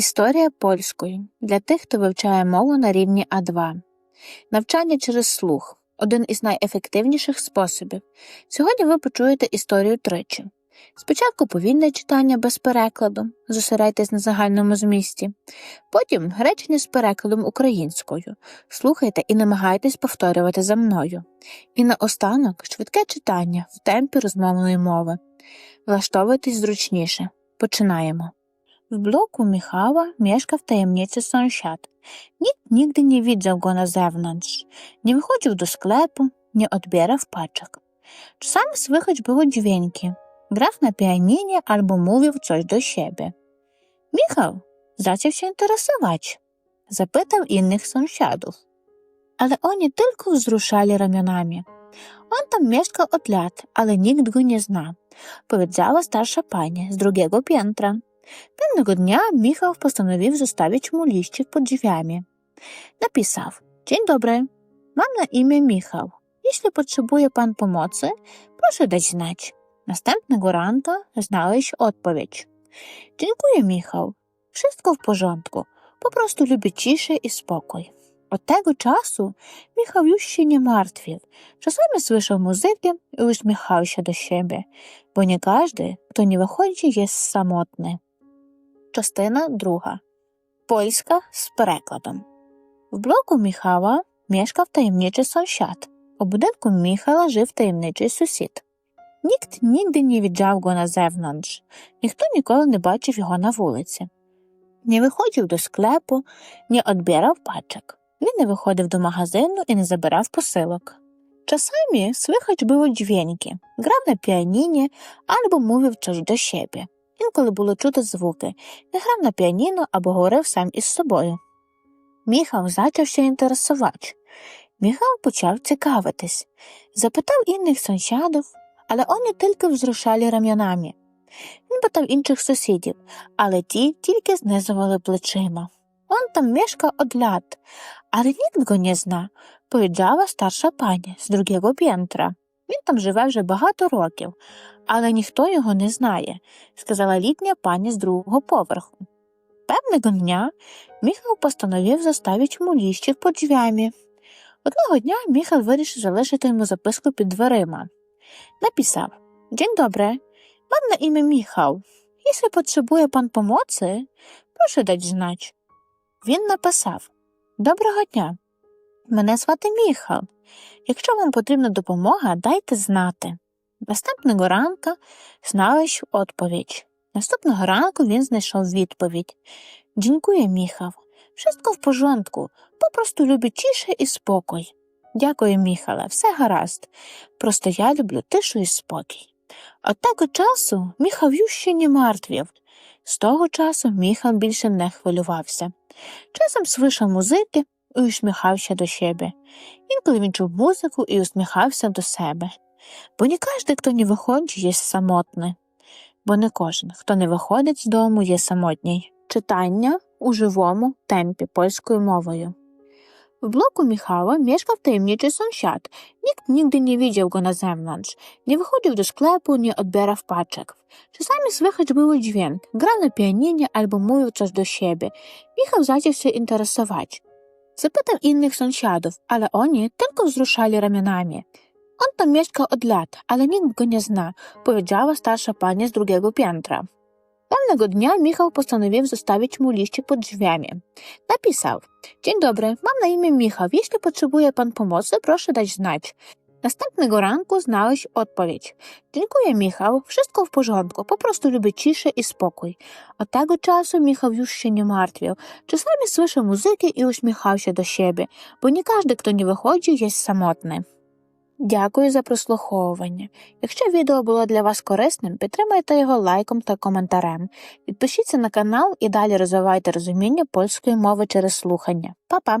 Історія польською для тих, хто вивчає мову на рівні А2. Навчання через слух один із найефективніших способів. Сьогодні ви почуєте історію тричі. Спочатку повільне читання без перекладу, зосередьтесь на загальному змісті. Потім речення з перекладом українською. Слухайте і намагайтесь повторювати за мною. І наостанок швидке читання в темпі розмовної мови. Влаштовуйтесь зручніше. Починаємо. W bloku Michała mieszka w tajemnicy sąsiad. Nikt nigdy nie widział go na zewnątrz. Nie wychodził do sklepu, nie odbierał paczek. Czasami słychać było dźwięki. Grał na pianinie albo mówił coś do siebie. Michał zaczął się interesować. Zapytał innych sąsiadów. Ale oni tylko wzruszali ramionami. On tam mieszkał od lat, ale nikt go nie zna, powiedziała starsza pani z drugiego piętra. Pewnego dnia Michał postanowił zostawić mu liścik pod drzwiami. Napisał: Dzień dobry, mam na imię Michał. Jeśli potrzebuje pan pomocy, proszę dać znać. Następnego ranka znałeś odpowiedź. Dziękuję, Michał. Wszystko w porządku. Po prostu lubię ciszę i spokój. Od tego czasu Michał już się nie martwił. Czasami słyszał muzykę i uśmiechał się do siebie, bo nie każdy, kto nie wychodzi, jest samotny. Частина друга. Польська з перекладом. В блоку Міхала мешкав таємничий сусід. У будинку Міхала жив таємничий сусід. Ніхт нігде не віджав його на зевнанш, ніхто ніколи не бачив його на вулиці. Не виходив до склепу, не одбирав пачок. Він не виходив до магазину і не забирав посилок. Часами слихач було дзвінки, грав на піаніні або мовив щось до себе. Інколи було чути звуки, не грав на піаніно або говорив сам із собою. Міхал зачався інтересувати. Міхал почав цікавитись, запитав інних сусідів, але вони тільки взрушали рам'янами. Він питав інших сусідів, але ті тільки знизували плечима. Он там мешкав одлят, але ніхто не зна, powiedziała старша пані з другого п'єнтра. Він там живе вже багато років, але ніхто його не знає, сказала літня пані з другого поверху. Певного дня Міхал постановив заставити йому ліщик під дверями. Одного дня Міхал вирішив залишити йому записку під дверима. Написав День добре, mam na imię Michał. Jeśli potrzebuje pan pomocy, proszę dać znać. Він написав Доброго дня. Мене звати Міхал. Якщо вам потрібна допомога, дайте знати. Наступного ранку знайшов відповідь. Наступного ранку він знайшов відповідь. Дякую, Міхал. Wszystko в порządku. Попросту люблю тише і спокій. Дякую, Міхале, все гаразд. Просто я люблю тишу і спокій. От того часу Міхал ще не мертвів. З того часу Міхал більше не хвилювався. Часом слышав музики і усміхався до себе. Інколи він чув музику і усміхався до себе. Бо не кожен, хто не виходить, є самотний. Бо не кожен, хто не виходить з дому, є самотній. Читання у живому темпі польською мовою. W bloku Michała mieszkał tajemniczy sąsiad. Nikt nigdy nie widział go na zewnątrz. Nie wychodził do sklepu, nie odbierał paczek. Czasami słychać było dźwięk. Grał na pianinie albo mówił coś do siebie. Michał zaczął się interesować. Zapytał innych sąsiadów, ale oni tylko wzruszali ramionami. On tam mieszkał od lat, ale nikt go nie zna, powiedziała starsza pani z drugiego piętra. Pewnego dnia Michał postanowił zostawić mu liście pod drzwiami. Napisał: Dzień dobry, mam na imię Michał. Jeśli potrzebuje pan pomocy, proszę dać znać. Następnego ranku znałeś odpowiedź. Dziękuję, Michał. Wszystko w porządku. Po prostu ciszę i spokój. Od tego czasu Michał już się nie martwił. Czasami słyszał muzykę i uśmiechał się do siebie, bo nie każdy, kto nie wychodzi, jest samotny. Дякую за прослуховування. Якщо відео було для вас корисним, підтримайте його лайком та коментарем. Підпишіться на канал і далі розвивайте розуміння польської мови через слухання. Па-па!